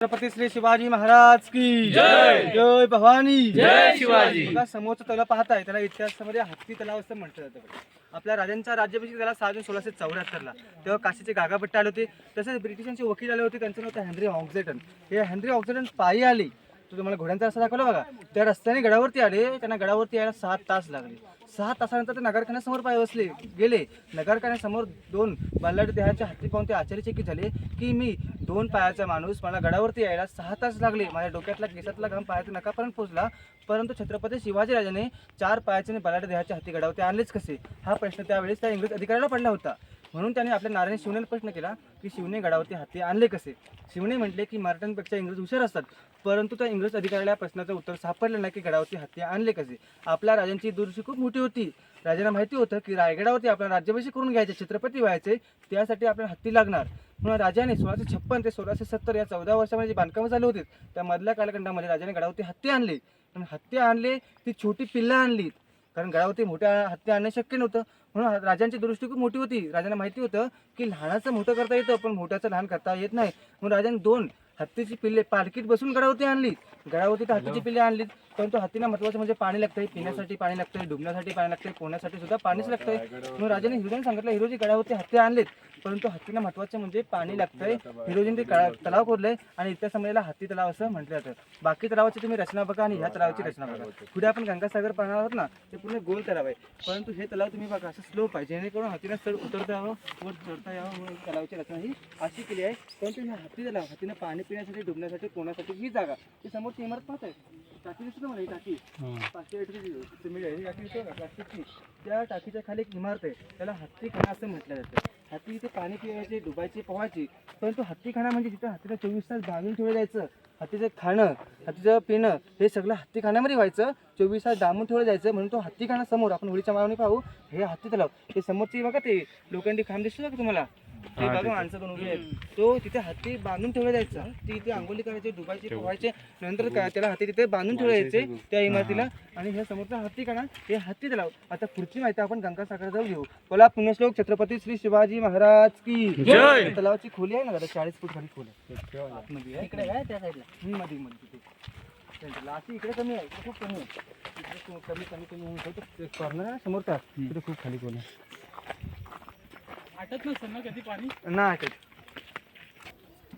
छत्रपती श्री शिवाजी महाराज की. जय! जय भवानी. जय शिवाजी! बघा समोरचं तलाव पाहताय त्याला इतिहासामध्ये हत्ती तलाव असं म्हटलं जातं बघा. आपल्या राजांचा राज्याभिषेक झाला सहा जून सोळाशे चौऱ्याहत्तरला. तेव्हा काशीचे गागाभट्ट आले होते तसेच ब्रिटिशांचे वकील आले होते त्यांचं नाव होतं हेनरी ऑक्झेटन. हे हेनरी ऑक्झेटन पायी आले. तो तुम्हाला घोड्यांचा रस्ता दाखवला बघा. त्या रस्त्याने गडावरती आले त्यांना गडावरती यायला सात तास लागले. सहा तासानंतर ते नगरखान्यासमोर पाय बसले गेले. नगरखान्यासमोर दोन बल्लाड देहाचे हत्ती पाहून ते आश्चर्यचकित झाले की मी दोन पायाचा माणूस मला गडावरती यायला सहा तास लागले. माझ्या डोक्यातला केसातला घाम पायाचा नकापर्यंत पोहोचला परंतु छत्रपती शिवाजीराजाने चार पायाचे आणि बलाढ्य देहाचे हत्ती गडावरती आणलेच कसे? हा प्रश्न त्यावेळेस त्या इंग्रज अधिकाऱ्याला पडला होता. म्हणून त्याने आपल्या नारायण शिवनेला प्रश्न केला की शिवने गडावरती हत्ती आणले कसे? शिवने म्हटले की मराठ्यांपेक्षा इंग्रज हुशार असतात. परंतु त्या इंग्रज अधिकाऱ्याला प्रश्नाचं उत्तर सापडलं नाही की गडावरती हत्ती आणले कसे. आपल्या राजांची दूरशी खूप मोठी होती. राजांना माहिती होतं की रायगडावरती आपला राज्याभिषेक करून घ्यायचे छत्रपती व्हायचे त्यासाठी आपल्याला हत्ती लागणार. म्हणून राजाने सोळाशे छप्पन ते सोळाशे सत्तर या चौदा वर्षामध्ये जी बांधकामं झाले होते त्या मधल्या कालखंडामध्ये राजाने गडावरती हत्ती आणले. पण हत्ती आणले ती छोटी पिल्लं आणली. कारण गडावरती मोठ्या हत्या आणणं शक्य नव्हतं. म्हणून राजांची दृष्टी खूप मोठी होती. राजांना माहिती होतं की लहानाचं मोठं करता येतं पण मोठ्याचं लहान करता येत नाही. म्हणून राजाने दोन हत्तीची पिल्ले पालखीत बसून गडावरती आणली गडावरती तर हत्तीची पिल्ले आणलीत परंतु हत्तीला महत्वाचं म्हणजे पाणी लागतंय पिण्यासाठी पाणी लागतंय डुबण्यासाठी पाणी लागतंय पोहण्यासाठी सुद्धा पाणीच लागतंय. म्हणून राजाने हिरोजीने सांगितलं हिरोजी गडावरती हत्ती आणलेत. परंतु हत्तीला महत्वाचं म्हणजे पाणी लागतंय. हिरोजीने ते तलाव कोरलंय आणि इतिहास समजायला हत्ती तलाव असं म्हटलं जातं. बाकी तलावाची तुम्ही रचना बघा आणि ह्या तलावाची रचना बघा. पुढे आपण गंगासागर पाहणार आहोत ना ते पूर्ण गोल तलाव आहे. परंतु हे तलाव तुम्ही बघा असं स्लो पाहिजे जेणेकरून हत्तीला स्थळ उतरता यावं वर चढता यावं म्हणून तलावाची रचना ही अशी केली आहे. परंतु हे हत्ती तलाव हत्तीनं पाणी पिण्यासाठी डुबण्यासाठी पोहण्यासाठी ही जागा. ही समोरची इमारत पाहत आहे. टाकी दिसते ना मला ही टाकी. पाचशे आहे. ही टाकी दिसते का प्लास्टिकची. त्या टाकीच्या खाली एक इमारत आहे. त्याला हत्ती खाना असं म्हटलं जातं. हत्ती इथे पाणी पिवायचे डुबायचे पोहायचे. परंतु हत्ती खाना म्हणजे तिथं हत्तीला चोवीस तास बांधून ठेवलं जायचं हत्तीचं खाणं हत्तीचं पिणं हे सगळं हत्ती खाण्यामध्ये व्हायचं. चोवीस तास डांबून ठेवलं जायचं. म्हणून तो हत्ती खाना समोर. आपण होळीच्या माळवणी पाहू. हे हत्ती तलाव. ते समोरची बघा ते लोखंडी खांब दिसतो का तुम्हाला? ते बघा माणसं दोन उभी आहेत. तो तिथे हत्ती बांधून ठेवलं जायचं. ती इथे आंघोळी करायचे डुबायचे पोहायचे नंतर काय त्याला हत्ती तिथे बांधून ठेवलं जायचे त्या इमारतीला. आणि हे समोरचा हत्ती खाना हे हत्ती तलाव आता पुढची माहिती आपण गंगासागर जाऊ घेऊ. बोला पुण्यश्लोक छत्रपती श्री शिवाजी महाराज की जय! तलावाची खोली आहे ना चाळीस फूट खाली खोल आहे. आतमध्ये आहे. इकडे आहे त्या साईडला. मध्ये मध्ये तिथे अशी इकडे कमी आहे. खूप कमी आहे. इकडे खूप कमी कमी कमी होऊन कॉर्नर आहे तिथे खूप खाली खोल आहे. आटत नसेल ना कधी पाणी? नाही ऐकत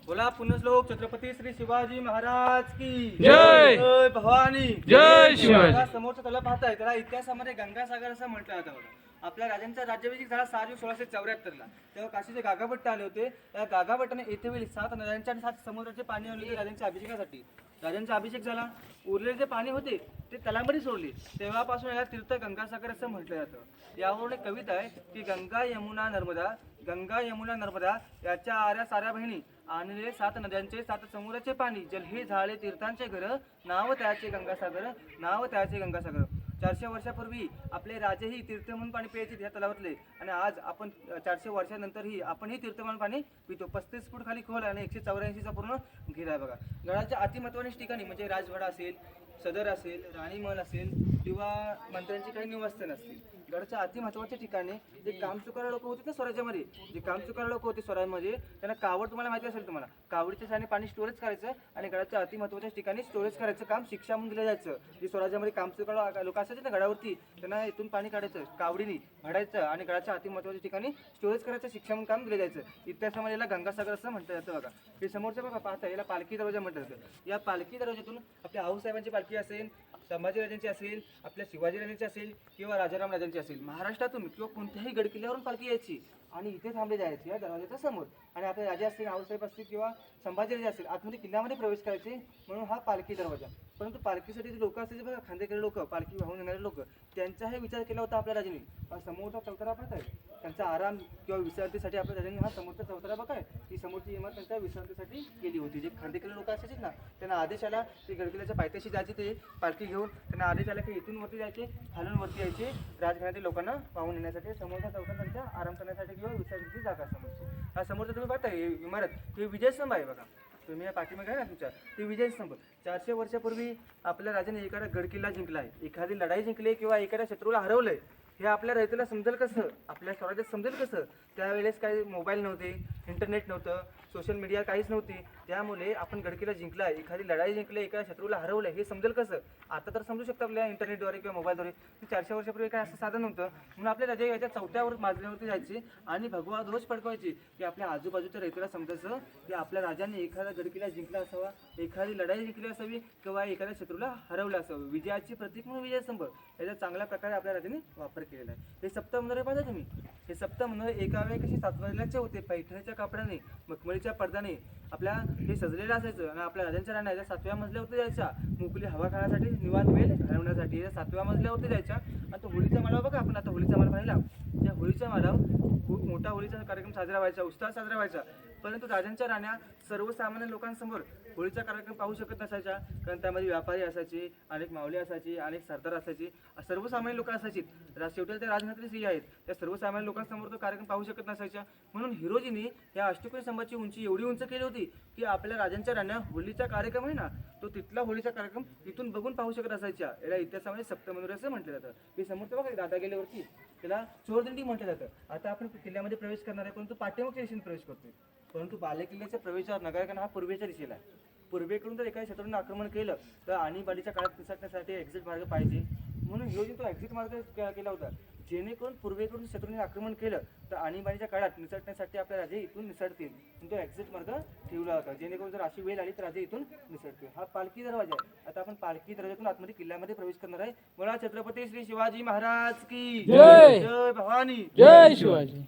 बोला पुण्यश्लोक छत्रपती श्री शिवाजी महाराज की. जय! जय भवानी. जय शिवाजी! समोरचा तलाव पाहताय त्याला इतिहासामध्ये गंगासागर असं म्हटलं जातं बघा. आपल्या राजांचा राज्याभिषेक झाला सहा जून सोळाशे चौऱ्याहत्तरला. तेव्हा काशीचे गागाभट्ट आले होते. त्या गागाभट्टाने येथे वेळी सात नद्यांच्या आणि सात समुद्राचे पाणी आणले होते राजांच्या अभिषेकासाठी. राजांचा अभिषेक झाला. उरलेले जे पाणी होते ते तलामध्ये सोडले. तेव्हापासून याला तीर्थ गंगासागर असं म्हटलं जातं. यावरून एक कविता आहे की गंगा यमुना नर्मदा गंगा यमुना नर्मदा याच्या आऱ्या साऱ्या बहिणी आणले सात नद्यांचे सात समुद्राचे पाणी जल हे झाले तीर्थांचे घर नाव त्याचे गंगासागर नाव त्याचे गंगासागर. चारशे वर्षापूर्वी आपले राजेही तीर्थ म्हणून पाणी प्यायचे ह्या तलावातले. आणि आज आपण चारशे वर्षानंतरही आपणही तीर्थ म्हणून पाणी पितो. पस्तीस फूट खाली खोल आणि एकशे चौऱ्याऐंशीचा पूर्ण घेर आहे बघा. गडाच्या अतिमहत्वाच्या ठिकाणी म्हणजे राजवाडा असेल सदर असेल राणीमहल असेल किंवा मंत्र्यांची काही निवासस्थान असतील गडाच्या अति महत्त्वाच्या ठिकाणी जे कामचुकार लोक होते ना स्वराज्यामध्ये. जे कामचुकार लोक होते स्वराज्यामध्ये त्यांना कावड तुम्हाला माहिती असेल तुम्हाला. कावडीच्या ठिकाणी पाणी स्टोरेज करायचं आणि गडाच्या अति महत्त्वाच्या ठिकाणी स्टोरेज करायचं काम शिक्षा म्हणून दिलं जायचं. जे स्वराज्यामध्ये कामचुकार लोक असायचे ना गडावरती त्यांना इथून पाणी काढायचं कावडीने भरायचं आणि गडाच्या अति महत्त्वाच्या ठिकाणी स्टोरेज करायचं शिक्षा म्हणून काम दिलं जायचं. इतिहासामध्ये याला गंगासागर असं म्हटलं जातं बघा. हे समोरचं बघा पाहता याला पालखी दरवाजा म्हटलं जातं. या पालखी दरवाजातून आपल्या आऊसाहेबांची पालखी असेल संभाजीराजांची असेल आपल्या शिवाजीराजांची असेल किंवा राजाराम राजांची असेल महाराष्ट्रातून किंवा कोणत्याही गडकिल्ल्यावरून पालखी यायची आणि इथे थांबले जायचे या दरवाजाच्या समोर. आणि आपले राजे असतील आऊसाहेब असतील किंवा संभाजीराजे असतील आतमध्ये किल्ल्यामध्ये प्रवेश करायचे म्हणून हा पालखी दरवाजा. परंतु पालखीसाठी जे लोक असायचे बघा खांदेकरी लोक पालखी वाहून येणारे लोक त्यांचाही विचार केला होता आपल्या राजांनी. समोरचा चौतरा पाहत आहे त्यांचा आराम किंवा विश्रांतीसाठी आपल्या राजांनी हा समोरचा चौथारा बघा. आहे ही समोरची इमारत त्यांच्या विश्रांतीसाठी केली होती. जे खांदेकरी लोक असायचे ना त्यांना आदेश आला ते गडकिल्ल्याच्या पायथ्याशी जायचे ते पालखी घेऊन. त्यांना आदेश आला की इथून वरती जायचे खालून वरती यायचे. राजघराण्यातील लोकांना पाहून येण्यासाठी समोरचा चौथा त्यांचा आराम करण्यासाठी किंवा विश्रांतीची जागा समोरची. हा समोरचा तुम्ही पाहता ही इमारत ही विजयस्तंभ आहे बघा. तुम्ही या पाठीमागे आहे ना तुमच्या? ते विजयस्तंभ चारशे वर्षापूर्वी आपल्या राजाने एखादा गडकिल्ला जिंकला आहे. एखादी लढाई जिंकली किंवा एखाद्या शत्रूला आहे हे आपल्या रयतेला समजेल कसं? आपल्या स्वराज्यात समजेल कसं? त्यावेळेस काही मोबाईल नव्हते. इंटरनेट नव्हतं सोशल मीडिया काहीच नव्हती. त्यामुळे आपण गडकीला जिंकला एखादी लढाई जिंकली एका शत्रूला हरवलं हे समजेल कसं? आता तर समजू शकतं आपल्या इंटरनेटद्वारे किंवा मोबाईलद्वारे. चारशे वर्षापूर्वी काय असं साधन नव्हतं. म्हणून आपल्या राजा याच्या चौथ्यावर माजल्यावरती जायची आणि भगवा ध्वज फडकवायची की आपल्या आजूबाजूच्या రైతుला समजायचं की आपल्या राजाने एखादा गडकीला जिंकला असावा एखादी लढाई जिंकली असावी किंवा एखाद्या शत्रूला हरवलं असावं. विजयाची प्रतीक म्हणून विजयस्तंभ याचा चांगल्या प्रकारे आपल्या राजाने वापर केलेला आहे. हे सप्तमंदिर पाहिजे तुम्ही. हे सप्तमंदिर एका एकाव्या कशी सातवाजल्याचे होते पैठणीच्या कपड्याने मखमलीच्या पडद्याने. आपल्या हे सजलेलं असायचं आणि आपल्या राजांच्या राण्या या सातव्या मजल्यावरती जायच्या. मोकली हवा खाण्यासाठी निवांत वेळ घालवण्यासाठी या सातव्या मजल्यावरती जायच्या. आणि तो होळीचा मालाव बघा आपण आता होळीचा माल पाहिला त्या होळीच्या मालाव खूप मोठा होळीचा कार्यक्रम साजरा व्हायचा उत्साह साजरा व्हायचा. परंतु राजांच्या राण्या सर्वसामान्य लोकांसमोर होळीचा कार्यक्रम पाहू शकत नसायच्या. कारण त्यामध्ये व्यापारी असायचे अनेक माऊली असायची अनेक सरदार असायचे. सर्वसामान्य लोक असायची शेवटी त्या राजमात्री स्त्री आहेत. त्या सर्वसामान्य लोकांसमोर तो कार्यक्रम पाहू शकत नसायच्या. म्हणून हिरोजीने या अष्टकोनी स्तंभाची उंची एवढी उंच केली होती की आपल्या राजांच्या राण्या होळीचा कार्यक्रम आहे ना तो तिथला होळीचा कार्यक्रम इथून बघून पाहू शकत असायच्या. याला इतिहासामध्ये सप्तमंदिर असं म्हटलं जातं. हे समोर तर बघा दादा गेल्यावरती त्याला चोरदिंडी म्हटलं जातं. आता आपण किल्ल्यामध्ये प्रवेश करणार आहे परंतु पाठीमागच्या दिशेने प्रवेश करतोय. परंतु बालेकिल्ल्याच्या प्रवेशावर नगरकांना हा पूर्वेच्या दिशेला आहे. पूर्वेकडून जर एखाद्या शत्रूने आक्रमण केलं तर आणीबाणीच्या काळात पिसटण्यासाठी एक्झिट मार्ग पाहिजे. म्हणून हिरोजी तो एक्झिट मार्ग केला होता जेणेकरून पूर्वेकडून शत्रूने आक्रमण केलं तर आणीबाणीच्या काळात निसटण्यासाठी आपले राजे इथून निसटतील. तो एक्झिट मार्ग ठेवला होता. जेणेकरून जर अशी वेळ आली तर राजे इथून निसटतील. हा पालखी दरवाजा आहे. आता आपण पालखी दरवाजातून आतमध्ये किल्ल्यामध्ये प्रवेश करणार आहे. मला छत्रपती श्री शिवाजी महाराज की जय. जय भवानी. जय शिवाजी.